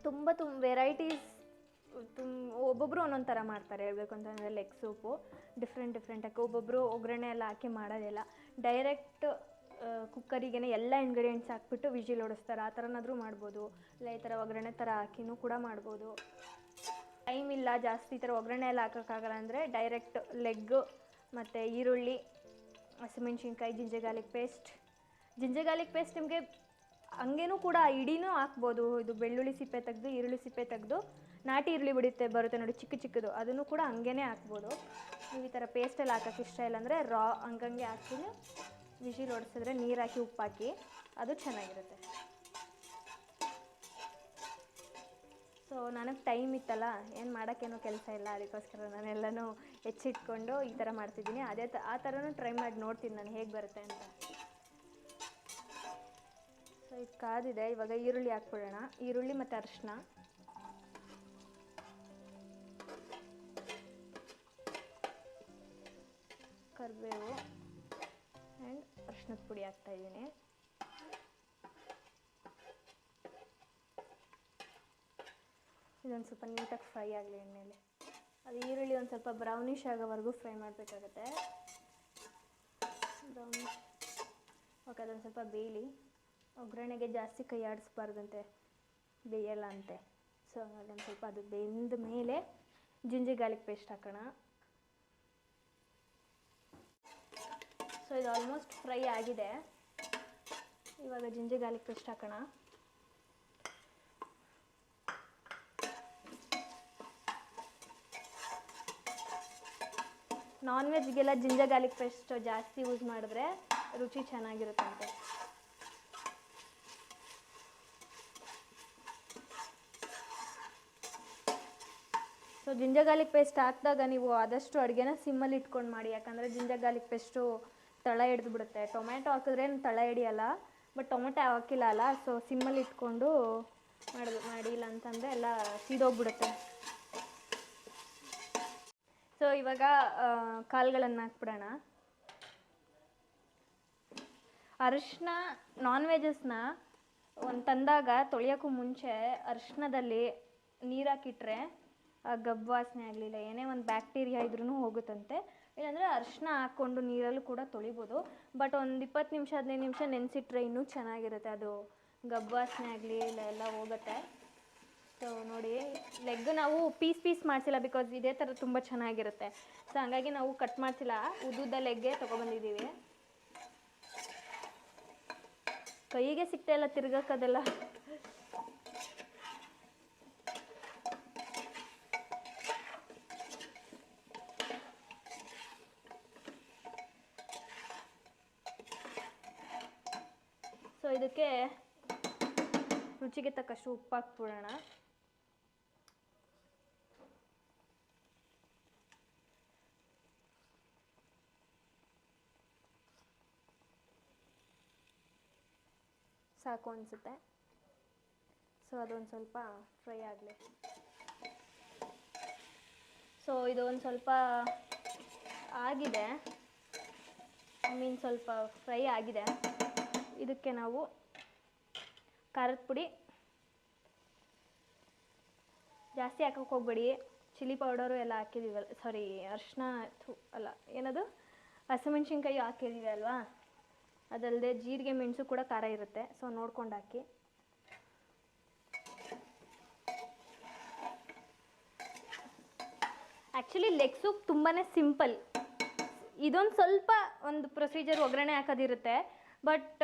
ತುಂಬ ತುಂಬ ವೆರೈಟೀಸ್ ತುಂಬ ಒಬ್ಬೊಬ್ಬರು ಒಂದೊಂದು ಥರ ಮಾಡ್ತಾರೆ. ಹೇಳ್ಬೇಕು ಅಂತಂದರೆ ಲೆಗ್ ಸೂಪು ಡಿಫ್ರೆಂಟ್ ಡಿಫ್ರೆಂಟಾಗಿ ಒಬ್ಬೊಬ್ಬರು ಒಗ್ಗರಣೆ ಎಲ್ಲ ಹಾಕಿ ಮಾಡೋದಿಲ್ಲ. ಡೈರೆಕ್ಟ್ ಕುಕ್ಕರಿಗೇ ಎಲ್ಲ ಇಂಗ್ರೀಡಿಯೆಂಟ್ಸ್ ಹಾಕ್ಬಿಟ್ಟು ವಿಜಿಲ್ ಓಡಿಸ್ತಾರೆ. ಆ ಥರನಾದರೂ ಮಾಡ್ಬೋದು. ಇಲ್ಲ ಈ ಥರ ಒಗ್ಗರಣೆ ಥರ ಹಾಕಿನೂ ಕೂಡ ಮಾಡ್ಬೋದು. ಟೈಮ್ ಇಲ್ಲ ಜಾಸ್ತಿ ಈ ಥರ ಒಗ್ಗರಣೆ ಎಲ್ಲ ಹಾಕೋಕ್ಕಾಗಲ್ಲ ಅಂದರೆ ಡೈರೆಕ್ಟ್ ಲೆಗ್ಗು ಮತ್ತು ಈರುಳ್ಳಿ ಹಸಿಮೆಣ್ಸಿನ್ಕಾಯಿ ginger garlic paste. Ginger garlic paste ನಿಮಗೆ ಹಂಗೇನೂ ಕೂಡ ಇಡೀನೂ ಹಾಕ್ಬೋದು. ಇದು ಬೆಳ್ಳುಳ್ಳಿ ಸಿಪ್ಪೆ ತೆಗೆದು, ಈರುಳ್ಳಿ ಸಿಪ್ಪೆ ತೆಗೆದು, ನಾಟಿ ಈರುಳ್ಳಿ ಬಿಡುತ್ತೆ ಬರುತ್ತೆ ನೋಡಿ ಚಿಕ್ಕ ಚಿಕ್ಕದು. ಅದನ್ನು ಕೂಡ ಹಂಗೇ ಹಾಕ್ಬೋದು. ನೀವು ಈ ಥರ ಪೇಸ್ಟಲ್ಲಿ ಹಾಕೋಕ್ಕೆ ಇಷ್ಟ ಇಲ್ಲ ಅಂದರೆ ರಾ ಹಂಗಂಗೆ ಹಾಕಿ ವಿಶಿಲ್ ಹೊಡಿಸಿದ್ರೆ ನೀರು ಹಾಕಿ ಉಪ್ಪು ಹಾಕಿ ಅದು ಚೆನ್ನಾಗಿರುತ್ತೆ. ಸೊ ನನಗೆ ಟೈಮ್ ಇತ್ತಲ್ಲ, ಏನು ಮಾಡೋಕ್ಕೇನೋ ಕೆಲಸ ಇಲ್ಲ, ಅದಕ್ಕೋಸ್ಕರ ನಾನೆಲ್ಲನೂ ಹೆಚ್ಚಿಟ್ಕೊಂಡು ಈ ಥರ ಮಾಡ್ತಿದ್ದೀನಿ. ಅದೇ ತ, ಆ ಥರನೂ ಟ್ರೈ ಮಾಡಿ ನೋಡ್ತೀನಿ ನಾನು ಹೇಗೆ ಬರುತ್ತೆ ಅಂತ. ಸೊ ಇದು ಕಾದಿದೆ. ಇವಾಗ ಈರುಳ್ಳಿ ಹಾಕ್ಬಿಡೋಣ. ಈರುಳ್ಳಿ ಮತ್ತು ಅರಿಶಿನ. ಕರಿಬೇವು. ಆ್ಯಂಡ್ ಅರಿಶಿನದ ಪುಡಿ ಹಾಕ್ತಾ ಇದೊಂದು ಸ್ವಲ್ಪ ನೀಟಾಗಿ ಫ್ರೈ ಆಗಲಿ ಎಣ್ಣೆಯಲ್ಲಿ ಅದು ಈರುಳ್ಳಿ ಒಂದು ಸ್ವಲ್ಪ ಬ್ರೌನಿಶ್ ಆಗೋವರೆಗೂ ಫ್ರೈ ಮಾಡಬೇಕಾಗತ್ತೆ. ಬ್ರೌನಿಷ್ ಓಕೆ ಅದೊಂದು ಸ್ವಲ್ಪ ಬೇಯಲಿ. ಒಗ್ಗರಣೆಗೆ ಜಾಸ್ತಿ ಕೈ ಆಡಿಸ್ಬಾರ್ದಂತೆ ಬೇಯಲ್ಲ ಅಂತೆ. ಸೊ ಒಂದು ಸ್ವಲ್ಪ ಅದು ಬೆಂದ ಮೇಲೆ ಜಿಂಜಿ ಗಾರ್ಲಿಕ್ ಪೇಸ್ಟ್ ಹಾಕೋಣ. ಸೊ ಇದು ಆಲ್ಮೋಸ್ಟ್ ಫ್ರೈ ಆಗಿದೆ. ಇವಾಗ ಜಿಂಜಿ ಗಾರ್ಲಿಕ್ ಪೇಸ್ಟ್ ಹಾಕೋಣ. ನಾನ್ ವೆಜ್ಗೆಲ್ಲ ಜಿಂಜರ್ ಗಾರ್ಲಿಕ್ ಪೇಸ್ಟ್ ಜಾಸ್ತಿ ಯೂಸ್ ಮಾಡಿದ್ರೆ ರುಚಿ ಚೆನ್ನಾಗಿರುತ್ತಂತೆ. ಸೊ ಜಿಂಜರ್ ಗಾರ್ಲಿಕ್ ಪೇಸ್ಟ್ ಹಾಕಿದಾಗ ನೀವು ಆದಷ್ಟು ಅಡುಗೆನ ಸಿಮ್ಮಲ್ಲಿ ಇಟ್ಕೊಂಡು ಮಾಡಿ. ಯಾಕಂದರೆ ಜಿಂಜರ್ ಗಾರ್ಲಿಕ್ ಪೇಸ್ಟು ತಳ ಹಿಡಿದು ಬಿಡುತ್ತೆ. ಟೊಮೆಟೊ ಹಾಕಿದ್ರೆ ತಳ ಹಿಡಿಯಲ್ಲ ಬಟ್ ಟೊಮೆಟೊ ಹಾಕಿಲ್ಲ ಅಲ್ಲ ಸೊ ಸಿಮ್ಮಲ್ಲಿ ಇಟ್ಕೊಂಡು ಮಾಡಿ, ಮಾಡಿಲ್ಲ ಅಂತಂದರೆ ಎಲ್ಲ ಸೀದೋಗ್ಬಿಡುತ್ತೆ. ಸೊ ಇವಾಗ ಕಾಳುಗಳನ್ನು ಹಾಕ್ಬಿಡೋಣ. ಅರಿಶಿನ ನಾನ್ ವೆಜಸ್ನ ಒಂದು ತಂದಾಗ ತೊಳೆಯೋಕ್ಕೂ ಮುಂಚೆ ಅರಿಶಿನದಲ್ಲಿ ನೀರು ಹಾಕಿಟ್ರೆ ಗಬ್ಬು ವಾಸನೆ ಆಗಲಿಲ್ಲ. ಏನೇ ಒಂದು ಬ್ಯಾಕ್ಟೀರಿಯಾ ಇದ್ರೂ ಹೋಗುತ್ತಂತೆ. ಇಲ್ಲಾಂದರೆ ಅರಿಶಿನ ಹಾಕ್ಕೊಂಡು ನೀರಲ್ಲೂ ಕೂಡ ತೊಳಿಬೋದು. ಬಟ್ ಒಂದು ಇಪ್ಪತ್ತು ನಿಮಿಷ, ಹದಿನೈದು ನಿಮಿಷ ನೆನೆಸಿಟ್ರೆ ಇನ್ನೂ ಚೆನ್ನಾಗಿರುತ್ತೆ. ಅದು ಗಬ್ಬು ವಾಸನೆ ಆಗಲಿ, ಇಲ್ಲ ಎಲ್ಲ ಹೋಗುತ್ತೆ. ಸೊ ನೋಡಿ ಲೆಗ್ ನಾವು ಪೀಸ್ ಪೀಸ್ ಮಾಡಿಸಿಲ್ಲ ಬಿಕಾಸ್ ಇದೇ ಥರ ತುಂಬ ಚೆನ್ನಾಗಿರುತ್ತೆ. ಸೊ ಹಂಗಾಗಿ ನಾವು ಕಟ್ ಮಾಡಿಸಿಲ್ಲ. ಉದ್ದುದ್ದ ಲೆಗ್ಗೆ ತೊಗೊಬಂದಿದ್ದೀವಿ. ಕೈಗೆ ಸಿಗ್ತಾ ಇಲ್ಲ ತಿರ್ಗಕ್ಕದೆಲ್ಲ ಸೊ ಇದಕ್ಕೆ ರುಚಿಗೆ ತಕ್ಕಷ್ಟು ಉಪ್ಪು ಹಾಕ್ಬಿಡೋಣ ಸಾಕು ಅನಿಸುತ್ತೆ. ಸೊ ಅದೊಂದು ಸ್ವಲ್ಪ ಫ್ರೈ ಆಗಲಿ. ಸೊ ಇದು ಒಂದು ಸ್ವಲ್ಪ ಆಗಿದೆ. ಐ ಮೀನ್ ಸ್ವಲ್ಪ ಫ್ರೈ ಆಗಿದೆ. ಇದಕ್ಕೆ ನಾವು ಖಾರದ ಪುಡಿ, ಜಾಸ್ತಿ ಹಾಕೋಕೆ ಹೋಗ್ಬೇಡಿ. ಚಿಲ್ಲಿ ಪೌಡರು ಎಲ್ಲ ಹಾಕಿದ್ದೀವಲ್ಲ ಸಾರಿ ಅರ್ಶಿನ ಅಲ್ಲ, ಏನದು? ಹಸಿಮೆಣ್ಸಿನ್ಕಾಯಿ ಹಾಕಿದೀವಿ ಅಲ್ವಾ? ಅದಲ್ಲದೆ ಜೀರಿಗೆ ಮೆಣಸು ಕೂಡ ಖಾರ ಇರುತ್ತೆ. ಸೊ ನೋಡ್ಕೊಂಡು ಹಾಕಿ ಆ್ಯಕ್ಚುಲಿ ಲೆಗ್ ಸೂಪ್ ತುಂಬಾ ಸಿಂಪಲ್ ಇದೊಂದು ಸ್ವಲ್ಪ ಒಂದು ಪ್ರೊಸೀಜರ್ ಒಗ್ಗರಣೆ ಹಾಕೋದಿರುತ್ತೆ. ಬಟ್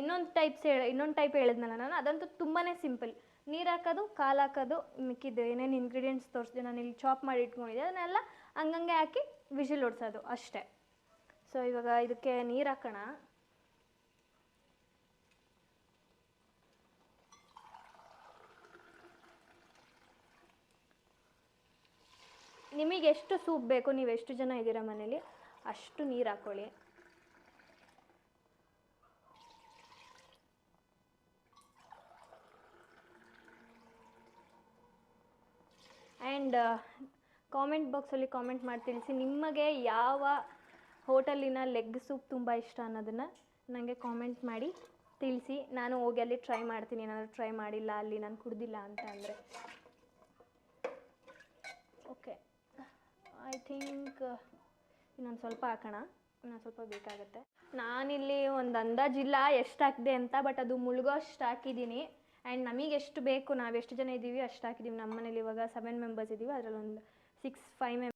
ಇನ್ನೊಂದು ಟೈಪ್ಸ್ ಹೇಳಿ, ಇನ್ನೊಂದು ಟೈಪ್ ಹೇಳಿದ್ನಲ್ಲ ನಾನು, ಅದಂತೂ ತುಂಬಾ ಸಿಂಪಲ್ ನೀರು ಹಾಕೋದು, ಕಾಲು ಹಾಕೋದು, ಮಿಕ್ಕಿದ್ದು ಏನೇನು ಇಂಗ್ರೀಡಿಯೆಂಟ್ಸ್ ತೋರಿಸಿದೆ ನಾನು ಇಲ್ಲಿ ಚಾಪ್ ಮಾಡಿ ಇಟ್ಕೊಂಡಿದ್ದೆ, ಅದನ್ನೆಲ್ಲ ಹಂಗಂಗೆ ಹಾಕಿ ವಿಷಿಲ್ ಹೊಡ್ಸೋದು ಅಷ್ಟೇ. ಸೊ ಇವಾಗ ಇದಕ್ಕೆ ನೀರು ಹಾಕೋಣ. ನಿಮಗೆ ಎಷ್ಟು ಸೂಪ್ ಬೇಕು, ನೀವು ಎಷ್ಟು ಜನ ಇದ್ದೀರಾ ಮನೇಲಿ? ಅಷ್ಟು ನೀರು ಹಾಕ್ಕೊಳ್ಳಿ ಆ್ಯಂಡ್ ಕಾಮೆಂಟ್ ಬಾಕ್ಸಲ್ಲಿ ಕಾಮೆಂಟ್ ಮಾಡಿ ತಿಳಿಸಿ, ನಿಮಗೆ ಯಾವ ಹೋಟೆಲಿನ ಲೆಗ್ ಸೂಪ್ ತುಂಬ ಇಷ್ಟ ಅನ್ನೋದನ್ನು ನನಗೆ ಕಾಮೆಂಟ್ ಮಾಡಿ ತಿಳಿಸಿ. ನಾನು ಹೋಗಿ ಅಲ್ಲಿ ಟ್ರೈ ಮಾಡ್ತೀನಿ. ಏನಾದರೂ ಟ್ರೈ ಮಾಡಿಲ್ಲ, ಅಲ್ಲಿ ನಾನು ಕುಡ್ದಿಲ್ಲ ಅಂತ ಅಂದರೆ. ಓಕೆ ಐ ಥಿಂಕ್ ಇನ್ನೊಂದು ಸ್ವಲ್ಪ ಹಾಕೋಣ. ಇನ್ನೊಂದು ಸ್ವಲ್ಪ ಬೇಕಾಗುತ್ತೆ. ನಾನಿಲ್ಲಿ ಒಂದು ಅಂದಾಜಿಲ್ಲ ಎಷ್ಟು ಹಾಕಿದೆ ಅಂತ ಬಟ್ ಅದು ಮುಳುಗೋ ಅಷ್ಟು ಹಾಕಿದ್ದೀನಿ ಆ್ಯಂಡ್ ನಮಗೆ ಎಷ್ಟು ಬೇಕು, ನಾವು ಎಷ್ಟು ಜನ ಇದ್ದೀವಿ ಅಷ್ಟು ಹಾಕಿದ್ದೀವಿ ನಮ್ಮ ಮನೇಲಿ ಇವಾಗ ಸೆವೆನ್ ಮೆಂಬರ್ಸ್ ಇದ್ದೀವಿ ಅದರಲ್ಲಿ ಒಂದು ಸಿಕ್ಸ್ ಫೈವ್ ಮೆಂಬರ್ಸ್